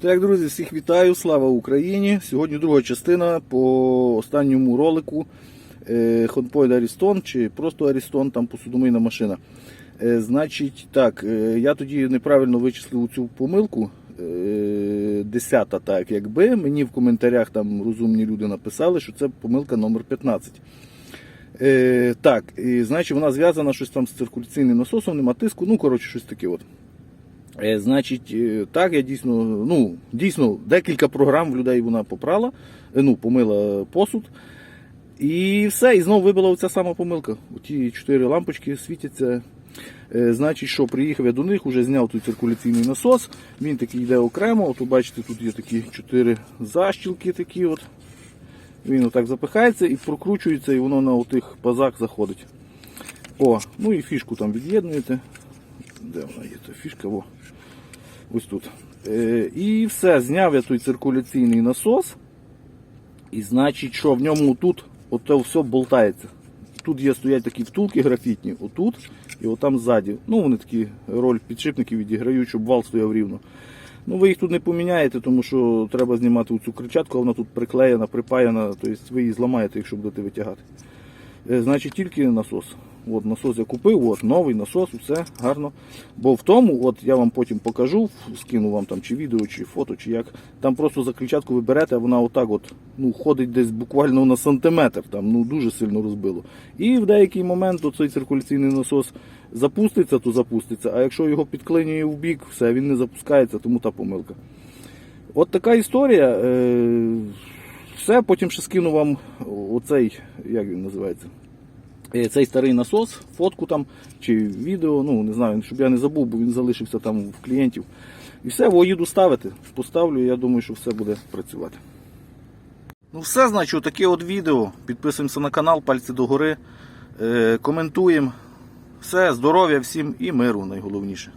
Так, друзі, всіх вітаю, слава Україні! Сьогодні друга частина по останньому ролику е, Hotpoint Ariston чи просто Ariston, там посудомийна машина. Е, Значить, так, е, я тоді неправильно вичислив цю помилку. Десята, так якби. Мені в коментарях там розумні люди написали, що це помилка номер 15. Е, так, і, значить, вона зв'язана щось там з циркуляційним насосом, нема тиску, ну, коротше, щось таке. от. Е, Значить, е, так, я дійсно, ну, дійсно, декілька програм в людей вона попрала, е, ну, помила посуд. І все, і знову вибила оця сама помилка. Оті чотири лампочки світяться. Значить, що приїхав я до них, вже зняв той циркуляційний насос. Він такий йде окремо. От ви бачите, тут є такі чотири защілки такі от. Він отак запихається і прокручується, і воно на отих пазах заходить. О, ну і фішку там від'єднуєте. Де вона є та фішка? О. Ось тут. Е, і все, зняв я той циркуляційний насос. І значить, що в ньому тут ото все болтається. Тут є стоять такі втулки графітні, отут і отам ззаді. Ну, вони такі роль підшипників відіграють, щоб вал стояв рівно. Ну, ви їх тут не поміняєте, тому що треба знімати цю кричатку, вона тут приклеєна, припаяна, тобто ви її зламаєте, якщо будете витягати. Е, Значить, тільки насос. От насос я купив, от новий насос, все гарно. Бо в тому, от я вам потім покажу, скину вам там чи відео, чи фото, чи як. Там просто за кричатку ви берете, а вона отак от, ну, ходить десь буквально на сантиметр, там, ну, дуже сильно розбило. І в деякий момент цей циркуляційний насос запуститься, то запуститься, а якщо його підклинює в бік, все, він не запускається, тому та помилка. От така історія. Е, все, потім ще скину вам оцей, як він називається, Е, цей старий насос, фотку там чи відео, ну не знаю, щоб я не забув, бо він залишився там в клієнтів. І все, во, їду ставити. Поставлю, я думаю, що все буде працювати. Ну все, значить, таке от відео. Підписуємося на канал, пальці догори, е, коментуємо. Все, здоров'я всім і миру найголовніше.